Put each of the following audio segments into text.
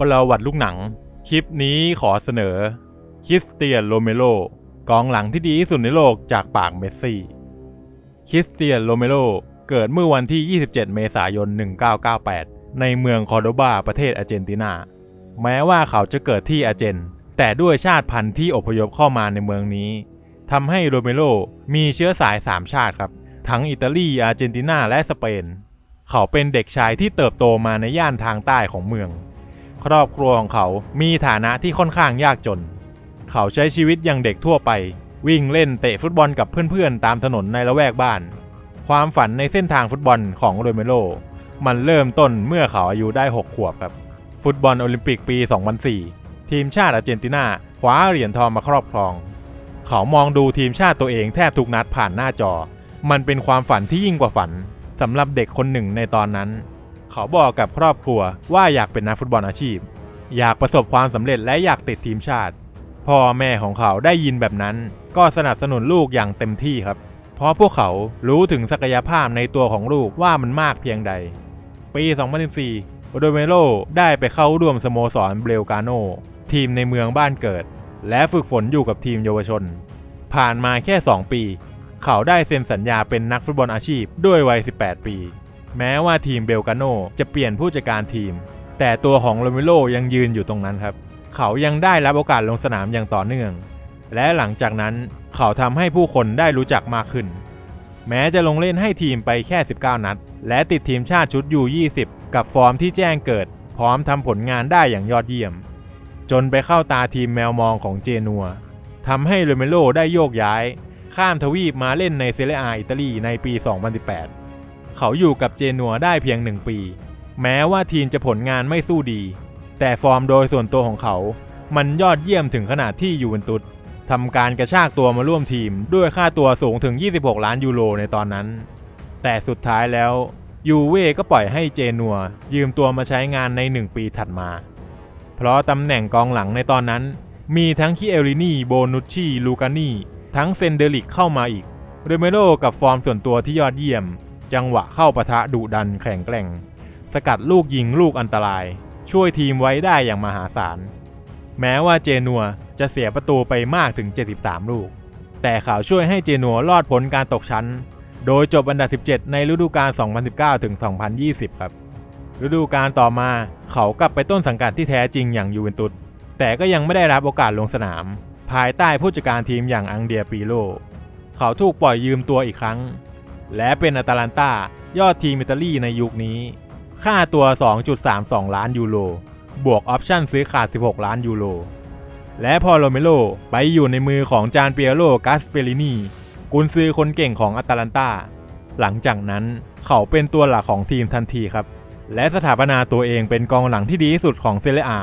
ประวัติลูกหนัง คลิปนี้ขอเสนอคริสเตียนโรเมโรกองหลังที่ดีที่สุดในโลกจากปากเมสซี่ คริสเตียนโรเมโรเกิดเมื่อวันที่ 27 เมษายน 1998 ในเมืองคอร์โดบาประเทศอาร์เจนตินา แม้ว่าเขาจะเกิดที่อาร์เจน แต่ด้วยชาติพันธุ์ที่อพยพเข้ามาในเมืองนี้ทำให้โรเมโรมีเชื้อสาย 3 ชาติครับ ทั้งอิตาลีอาร์เจนตินาและสเปน เขาเป็นเด็กชายที่เติบโตมาในย่านทางใต้ของเมือง ครอบครัวของเขามีฐานะที่ค่อนข้างยากจน เขาใช้ชีวิตอย่างเด็กทั่วไป วิ่งเล่นเตะฟุตบอลกับเพื่อนๆ ตามถนนในละแวกบ้าน ความฝันในเส้นทางฟุตบอลของโรเมโรมันเริ่มต้นเมื่อเขาอายุได้ 6 ขวบครับ ฟุตบอลโอลิมปิกปี 2004 ทีมชาติอาร์เจนตินาคว้าเหรียญทองมาครอบครอง เขามองดูทีมชาติตัวเองแทบทุกนัดผ่านหน้าจอ มันเป็นความฝันที่ยิ่งกว่าฝันสำหรับเด็กคนหนึ่งในตอนนั้น เขาบอกกับครอบครัวว่าอยากเป็นนักฟุตบอลอาชีพ อยากประสบความสำเร็จและอยากติดทีมชาติ พ่อแม่ของเขาได้ยินแบบนั้น ก็สนับสนุนลูกอย่างเต็มที่ครับ เพราะพวกเขารู้ถึงศักยภาพในตัวของลูกว่ามันมากเพียงใด ปี 2014 โดเมโรได้ไปเข้าร่วมสโมสรเบลกาโนทีมในเมืองบ้านเกิด และฝึกฝนอยู่กับทีมเยาวชน ผ่านมาแค่ 2 ปี เขาได้เซ็นสัญญาเป็นนักฟุตบอลอาชีพด้วยวัย 18 ปี แม้ว่าทีมเบลกาโนจะเปลี่ยนผู้จัดการทีม แต่ตัวของโรเมโรยังยืนอยู่ตรงนั้นครับ เขายังได้รับโอกาสลงสนามอย่างต่อเนื่อง และหลังจากนั้นเขาทำให้ผู้คนได้รู้จักมากขึ้น แม้จะลงเล่นให้ทีมไปแค่ 19 นัด และติดทีมชาติชุดยู20กับฟอร์มที่แจ้งเกิด พร้อมทำผลงานได้อย่างยอดเยี่ยม จนไปเข้าตาทีมแมวมองของเจนัวทำให้โรเมโรได้โยกย้าย ข้ามทวีปมาเล่นในเซเรียอาอิตาลีในปี 2018 เขาอยู่กับเจนัวได้เพียงหนึ่งปี แม้ว่าทีมจะผลงานไม่สู้ดี แต่ฟอร์มโดยส่วนตัวของเขา มันยอดเยี่ยมถึงขนาดที่ยูเวนตุสทำการกระชากตัวมาร่วมทีมด้วยค่าตัวสูงถึง 26 ล้านยูโรในตอนนั้น แต่สุดท้ายแล้วยูเว่ก็ปล่อยให้เจนัว ยืมตัวมาใช้งานใน 1 ปีถัดมา เพราะตำแหน่งกองหลังในตอนนั้น มีทั้งคิเอลินีโบนุชชีลูกานีทั้งเซนเดริกเข้ามาอีกเรเมโรกับฟอร์มส่วนตัวที่ยอดเยี่ยม จังหวะเข้าปะทะดุดันแข็งแกร่ง สกัดลูกยิงลูกอันตราย ช่วยทีมไว้ได้อย่างมหาศาล แม้ว่าเจนัวจะเสียประตูไปมากถึง 73 ลูก แต่เขาช่วยให้เจนัวรอดพ้นการตกชั้น โดยจบอันดับ 17 ในฤดูกาล 2019 ถึง 2020 ครับ ฤดูกาลต่อมาเขากลับไปต้นสังกัดที่แท้จริงอย่างยูเวนตุส แต่ก็ยังไม่ได้รับโอกาสลงสนาม ภายใต้ผู้จัดการทีมอย่างอังเดียปีโล เขาถูกปล่อยยืมตัวอีกครั้ง และเป็นอาตาลันตายอดทีมอิตาลีในยุคนี้ ค่าตัว 2.32 ล้านยูโร บวกออปชั่นซื้อขาด 16 ล้านยูโร และพอโรเมโรไปอยู่ในมือของจานเปียโรกาสเปรินีกุนซือคนเก่งของอาตาลันตา หลังจากนั้นเขาเป็นตัวหลักของทีมทันทีครับ และสถาปนาตัวเองเป็นกองหลังที่ดีที่สุดของเซเรียอา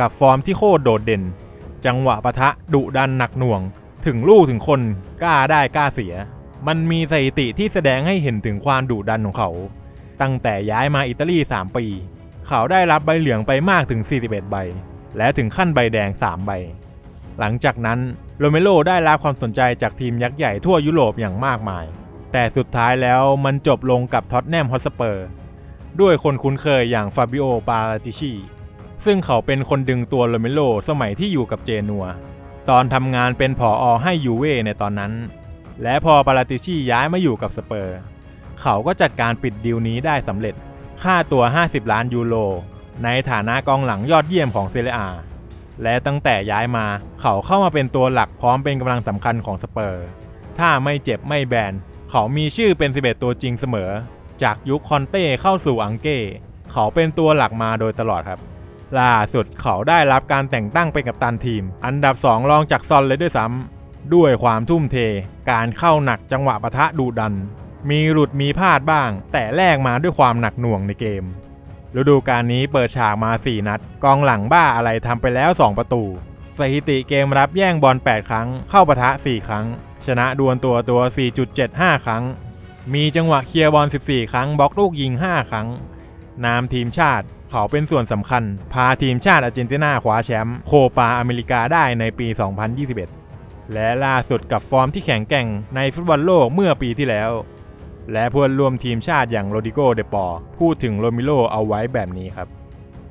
กับฟอร์มที่โคตรโดดเด่น จังหวะปะทะดุดันหนักหน่วง ถึงลูกถึงคนกล้าได้กล้าเสีย มันมีสถิติที่แสดงให้เห็นถึงความดุดันของเขา ตั้งแต่ย้ายมาอิตาลี 3 ปี เขาได้รับใบเหลืองไปมากถึง 41 ใบ และถึงขั้นใบแดง 3 ใบ หลังจากนั้นโรเมโรได้รับความสนใจจากทีมยักษ์ใหญ่ทั่วยุโรปอย่างมากมาย แต่สุดท้ายแล้วมันจบลงกับท็อตแนมฮอตสเปอร์ ด้วยคนคุ้นเคยอย่างฟาบิโอ ปาลาติชี ซึ่งเขาเป็นคนดึงตัวโรเมโรสมัยที่อยู่กับเจนัว ตอนทำงานเป็นผออให้ยูเว่ในตอนนั้น และพอปาลาติชีย้ายมาอยู่กับสเปอร์ เขาก็จัดการปิดดีลนี้ได้สำเร็จ ค่าตัว 50 ล้านยูโร ในฐานะกองหลังยอดเยี่ยมของเซเรียอา และตั้งแต่ย้ายมาเขาเข้ามาเป็นตัวหลักพร้อมเป็นกำลังสำคัญของสเปอร์ ถ้าไม่เจ็บไม่แบน เขามีชื่อเป็น 11 ตัวจริงเสมอ จากยุคคอนเต้เข้าสู่อังเก้เขาเป็นตัวหลักมาโดยตลอดครับล่าสุดเขาได้รับการแต่งตั้งเป็นกัปตันทีม อันดับ 2 รองจากซอนเลยด้วยซ้ำ ด้วยความทุ่มเท การเข้าหนักจังหวะปะทะดุดัน มีหลุดมีพลาดบ้าง แต่แลกมาด้วยความหนักหน่วงในเกม ฤดูกาลนี้เปิดฉากมา 4 นัด กองหลังบ้าอะไรทำไปแล้ว 2 ประตู สถิติเกมรับแย่งบอล 8 ครั้ง เข้าปะทะ 4 ครั้ง ชนะดวลตัวตัว 4.75 ครั้ง มีจังหวะเคลียร์บอล 14 ครั้ง บล็อกลูกยิง 5 ครั้งนามทีมชาติเขาเป็นส่วนสำคัญ พาทีมชาติอาร์เจนตินาคว้าแชมป์โคปาอเมริกาได้ในปี 2021 และล่าสุดกับฟอร์มที่แข็งแกร่งในฟุตบอลโลกเมื่อปีที่แล้ว และเพื่อนร่วมทีมชาติอย่างโรดิโกเดปอร์พูดถึงโรมิโลเอาไว้แบบนี้ครับ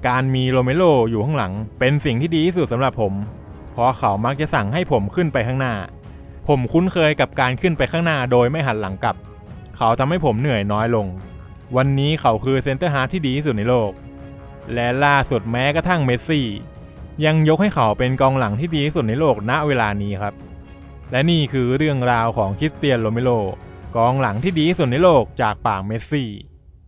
การมีโรเมโรอยู่ข้างหลัง เป็นสิ่งที่ดีที่สุดสำหรับผม เพราะเขามักจะสั่งให้ผมขึ้นไปข้างหน้า ผมคุ้นเคยกับการขึ้นไปข้างหน้าโดยไม่หันหลังกลับ เขาทำให้ผมเหนื่อยน้อยลง วันนี้เขาคือเซนเตอร์ฮาร์ทที่ดีที่สุดในโลก และล่าสุดแม้กระทั่งเมสซี่ ยังยกให้เขาเป็นกองหลังที่ดีที่สุดในโลกณเวลานี้ครับ และนี่คือเรื่องราวของคริสเตียนโรเมโรกองหลังที่ดีที่สุดในโลกจากปากเมสซี่